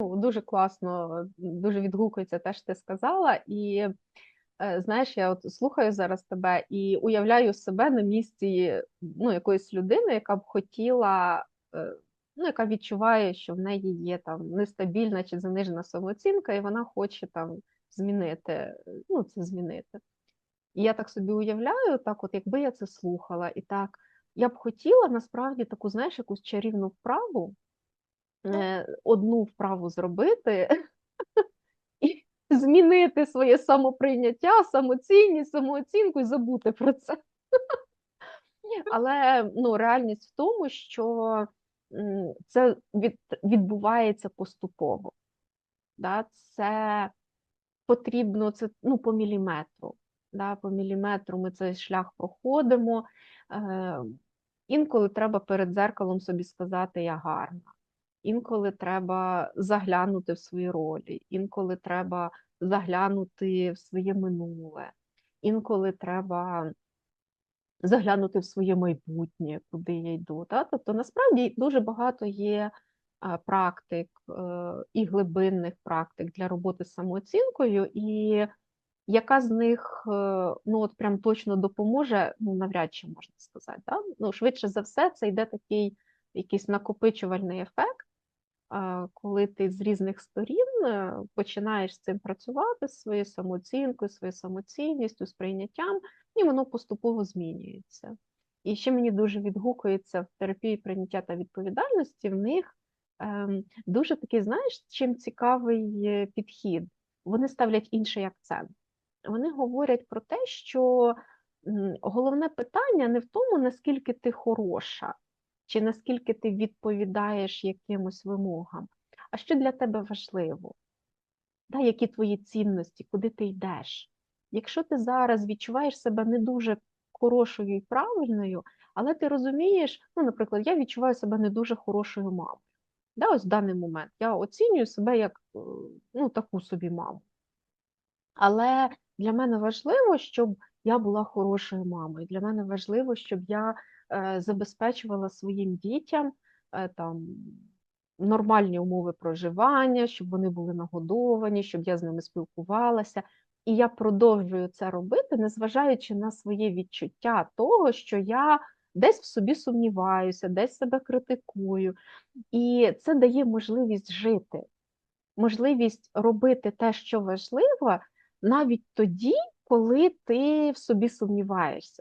Ну, дуже класно, дуже відгукується те, що ти сказала. І е, знаєш, я от слухаю зараз тебе і уявляю себе на місці ну, якоїсь людини, яка б хотіла, е, ну, яка відчуває, що в неї є там нестабільна чи занижена самооцінка, і вона хоче там змінити, ну, це змінити. І я так собі уявляю, так, от якби я це слухала, і так, я б хотіла насправді таку, знаєш, якусь чарівну вправу, одну вправу зробити і змінити своє самоприйняття, самоцінність, самооцінку і забути про це. Але ну, реальність в тому, що це від, відбувається поступово. Да? Це потрібно це ну, по міліметру. Да? По міліметру ми цей шлях проходимо. Е, інколи треба перед дзеркалом собі сказати Я гарна. Інколи треба заглянути в свої ролі, інколи треба заглянути в своє минуле, інколи треба заглянути в своє майбутнє, куди я йду. Та? Тобто, насправді дуже багато є практик е, і глибинних практик для роботи з самооцінкою, і яка з них е, ну, от прям точно допоможе, ну навряд чи можна сказати. Да? Ну, швидше за все, це йде такий якийсь накопичувальний ефект коли ти з різних сторін е, починаєш з цим працювати, з своєю самооцінкою, своєю самоцінністю, сприйняттям, і воно поступово змінюється. І ще мені дуже відгукується в терапії прийняття та відповідальності, в них ем, дуже такий, знаєш, чим цікавий е, підхід. Вони ставлять інший акцент. Вони говорять про те, що головне питання не в тому, наскільки ти хороша, чи наскільки ти відповідаєш якимось вимогам, а що для тебе важливо? Да, Які твої цінності, куди ти йдеш? Якщо ти зараз відчуваєш себе не дуже хорошою і правильною, але ти розумієш, ну, наприклад, я відчуваю себе не дуже хорошою мамою. Да, Ось в даний момент я оцінюю себе як е, ну, таку собі маму. Але для мене важливо, щоб я була хорошою мамою. Для мене важливо, щоб я забезпечувала своїм дітям е, там нормальні умови проживання, щоб вони були нагодовані, щоб я з ними спілкувалася. І я продовжую це робити, незважаючи на своє відчуття того, що я десь в собі сумніваюся, десь себе критикую. І це дає можливість жити, можливість робити те, що важливо, навіть тоді, коли ти в собі сумніваєшся.